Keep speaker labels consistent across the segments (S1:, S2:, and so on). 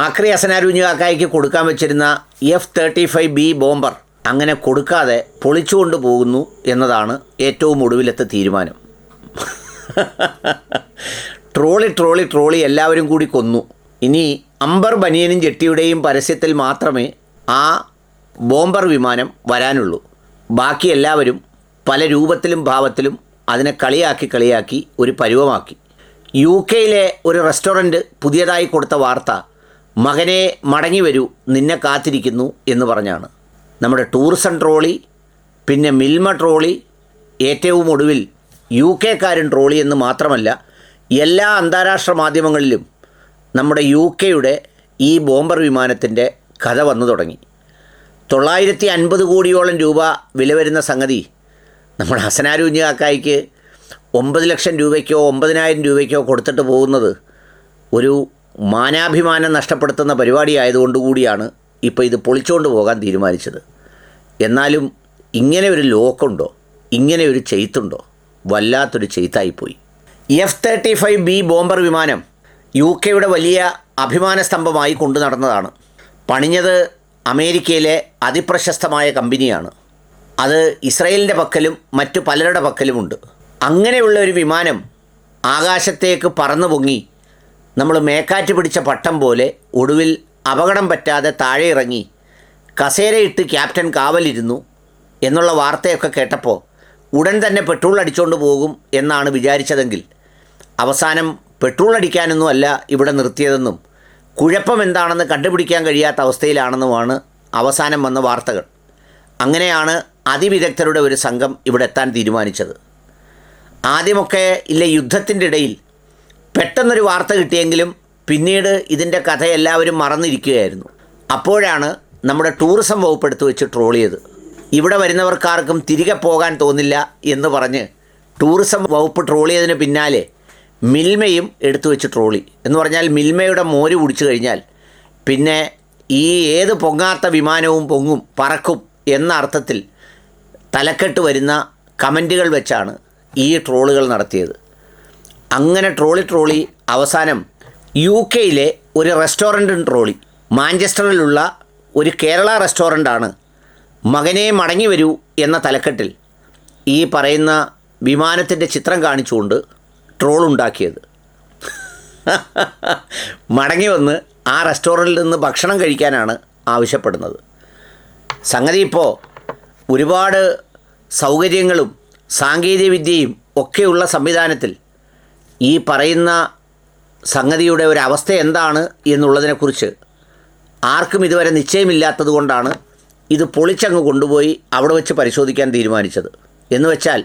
S1: ആക്രി അസനാരുഞ്ഞാക്കായ്ക്ക് കൊടുക്കാൻ വെച്ചിരുന്ന F thirty five B bomber അങ്ങനെ കൊടുക്കാതെ പൊളിച്ചുകൊണ്ട് പോകുന്നു എന്നതാണ് ഏറ്റവും ഒടുവിലത്തെ തീരുമാനം. ട്രോളി ട്രോളി ട്രോളി എല്ലാവരും കൂടി കൊന്നു. ഇനി അംബർ ബനിയനും ജെട്ടിയുടെയും പരസ്യത്തിൽ മാത്രമേ ആ ബോംബർ വിമാനം വരാനുള്ളൂ. ബാക്കി എല്ലാവരും പല രൂപത്തിലും ഭാവത്തിലും അതിനെ കളിയാക്കി കളിയാക്കി ഒരു പരുവമാക്കി. യു കെയിലെ ഒരു റെസ്റ്റോറന്റ് പുതിയതായി കൊടുത്ത വാർത്ത മകനെ മടങ്ങി വരൂ നിന്നെ കാത്തിരിക്കുന്നു എന്ന് പറഞ്ഞാണ്. നമ്മുടെ ടൂറിസം ട്രോളി പിന്നെ മിൽമ ട്രോളി ഏറ്റവും ഒടുവിൽ യു കെക്കാരൻ ട്രോളി എന്ന് മാത്രമല്ല എല്ലാ അന്താരാഷ്ട്ര മാധ്യമങ്ങളിലും നമ്മുടെ യു കെയുടെ ഈ ബോംബർ വിമാനത്തിന്റെ കഥ വന്നു തുടങ്ങി. തൊള്ളായിരത്തി അൻപത് കോടിയോളം രൂപ വില വരുന്ന സംഗതി നമ്മൾ ഹസനാരൂഞ്ഞ് കാക്കായിക്ക് ഒമ്പത് ലക്ഷം രൂപയ്ക്കോ ഒമ്പതിനായിരം രൂപയ്ക്കോ കൊടുത്തിട്ട് പോകുന്നത് ഒരു മാനാഭിമാനം നഷ്ടപ്പെടുത്തുന്ന പരിപാടി ആയതുകൊണ്ടുകൂടിയാണ് ഇപ്പോൾ ഇത് പൊളിച്ചുകൊണ്ട് പോകാൻ തീരുമാനിച്ചത്. എന്നാലും ഇങ്ങനെ ഒരു ലോക്കുണ്ടോ? ഇങ്ങനെ ഒരു ചെയ്ത്തുണ്ടോ? വല്ലാത്തൊരു ചെയ്ത്തായിപ്പോയി. F thirty five B bomber വിമാനം യു കെയുടെ വലിയ അഭിമാന സ്തംഭമായി കൊണ്ടു നടന്നതാണ്. പണിഞ്ഞത് അമേരിക്കയിലെ അതിപ്രശസ്തമായ കമ്പനിയാണ്. അത് ഇസ്രയേലിന്റെ പക്കലും മറ്റു പലരുടെ പക്കലുമുണ്ട്. അങ്ങനെയുള്ള ഒരു വിമാനം ആകാശത്തേക്ക് പറന്നു പൊങ്ങി നമ്മൾ മേക്കാറ്റ് പിടിച്ച പട്ടം പോലെ ഒടുവിൽ അപകടം പറ്റാതെ താഴെ ഇറങ്ങി കസേരയിട്ട് ക്യാപ്റ്റൻ കാവലിരുന്നു എന്നുള്ള വാർത്തയൊക്കെ കേട്ടപ്പോൾ ഉടൻ തന്നെ പെട്രോൾ അടിച്ചുകൊണ്ട് പോകും എന്നാണ് വിചാരിച്ചതെങ്കിൽ. അവസാനം പെട്രോൾ അടിക്കാനൊന്നും അല്ല ഇവിടെ നിർത്തിയതെന്നും കുഴപ്പം എന്താണെന്ന് കണ്ടുപിടിക്കാൻ കഴിയാത്ത അവസ്ഥയിലാണെന്നുമാണ് അവസാനം വന്ന വാർത്തകൾ. അങ്ങനെയാണ് അതിവിദഗ്ധരുടെ ഒരു സംഘം ഇവിടെ എത്താൻ തീരുമാനിച്ചത്. ആദ്യമൊക്കെ ഇല്ല യുദ്ധത്തിന്റെ ഇടയിൽ പെട്ടെന്നൊരു വാർത്ത കിട്ടിയെങ്കിലും പിന്നീട് ഇതിന്റെ കഥ എല്ലാവരും മറന്നിരിക്കുകയായിരുന്നു. അപ്പോഴാണ് നമ്മുടെ ടൂറിസം വകുപ്പ് എടുത്തു വെച്ച് ട്രോളിയത്. ഇവിടെ വരുന്നവർക്കാർക്കും തിരികെ പോകാൻ തോന്നില്ല എന്ന് പറഞ്ഞ് ടൂറിസം വകുപ്പ് ട്രോളിയതിന് പിന്നാലെ മിൽമയും എടുത്തു വെച്ച് ട്രോളി. എന്ന് പറഞ്ഞാൽ മിൽമയുടെ മോര് കുടിച്ചു കഴിഞ്ഞാൽ പിന്നെ ഈ ഏത് പൊങ്ങാത്ത വിമാനവും പൊങ്ങും പറക്കും എന്ന അർത്ഥത്തിൽ തലക്കെട്ട് വരുന്ന കമന്റുകൾ വെച്ചാണ് ഈ ട്രോളുകൾ നടത്തിയത്. അങ്ങനെ ട്രോളി ട്രോളി അവസാനം യു കെയിലെ ഒരു റെസ്റ്റോറന്റും ട്രോളി. മാഞ്ചസ്റ്ററിലുള്ള ഒരു കേരള റെസ്റ്റോറന്റാണ് മകനെ മടങ്ങി വരൂ എന്ന തലക്കെട്ടിൽ ഈ പറയുന്ന വിമാനത്തിന്റെ ചിത്രം കാണിച്ചുകൊണ്ട് ട്രോൾ ഉണ്ടാക്കിയത്. മടങ്ങി വന്ന് ആ റെസ്റ്റോറന്റിൽ നിന്ന് ഭക്ഷണം കഴിക്കാനാണ് ആവശ്യപ്പെടുന്നത്. സംഗതി ഇപ്പോൾ ഒരുപാട് സൗകര്യങ്ങളും സാങ്കേതികവിദ്യയും ഒക്കെയുള്ള സംവിധാനത്തിൽ ഈ പറയുന്ന സംഗതിയുടെ ഒരു അവസ്ഥ എന്താണ് എന്നുള്ളതിനെക്കുറിച്ച് ആർക്കും ഇതുവരെ നിശ്ചയമില്ലാത്തത് കൊണ്ടാണ് ഇത് പൊളിച്ചങ്ങ് കൊണ്ടുപോയി അവിടെ വെച്ച് പരിശോധിക്കാൻ തീരുമാനിച്ചത്. എന്ന് വെച്ചാൽ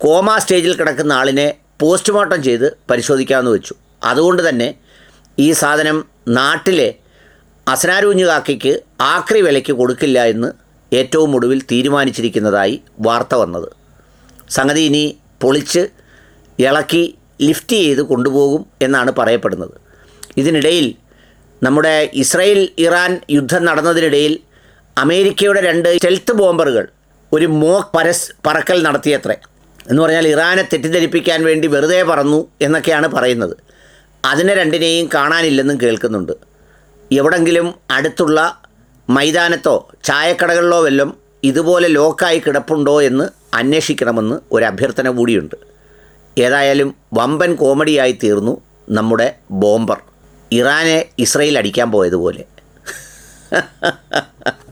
S1: കോമ സ്റ്റേജിൽ കിടക്കുന്ന ആളിനെ പോസ്റ്റ്മോർട്ടം ചെയ്ത് പരിശോധിക്കാമെന്ന് വെച്ചു. അതുകൊണ്ട് തന്നെ ഈ സാധനം നാട്ടിലെ അസനാരൂഞ്ഞു കാക്കയ്ക്ക് ആക്രി വിലയ്ക്ക് കൊടുക്കില്ല എന്ന് ഏറ്റവും ഒടുവിൽ തീരുമാനിച്ചിരിക്കുന്നതായി വാർത്ത വന്നത്. സംഗതി ഇനി പൊളിച്ച് ഇളക്കി ലിഫ്റ്റ് ചെയ്ത് കൊണ്ടുപോകും എന്നാണ് പറയപ്പെടുന്നത്. ഇതിനിടയിൽ നമ്മുടെ ഇസ്രയേൽ ഇറാൻ യുദ്ധം നടന്നതിനിടയിൽ അമേരിക്കയുടെ രണ്ട് സ്റ്റെൽത്ത് ബോംബറുകൾ ഒരു മോക്ക് പരസ് പറക്കൽ നടത്തിയത്രേ. എന്ന് പറഞ്ഞാൽ ഇറാനെ തെറ്റിദ്ധരിപ്പിക്കാൻ വേണ്ടി വെറുതെ പറന്നു എന്നൊക്കെയാണ് പറയുന്നത്. അതിനെ രണ്ടിനെയും കാണാനില്ലെന്നും കേൾക്കുന്നുണ്ട്. എവിടെങ്കിലും അടുത്തുള്ള മൈതാനത്തോ ചായക്കടകളിലോ വല്ലതും ഇതുപോലെ ലോക്കായി കിടപ്പുണ്ടോ എന്ന് അന്വേഷിക്കണമെന്ന് ഒരു അഭ്യർത്ഥന കൂടിയുണ്ട്. ഏതായാലും വമ്പൻ കോമഡിയായി തീർന്നു നമ്മുടെ ബോംബർ. ഇറാനെ ഇസ്രയേൽ അടിക്കാൻ പോയതുപോലെ.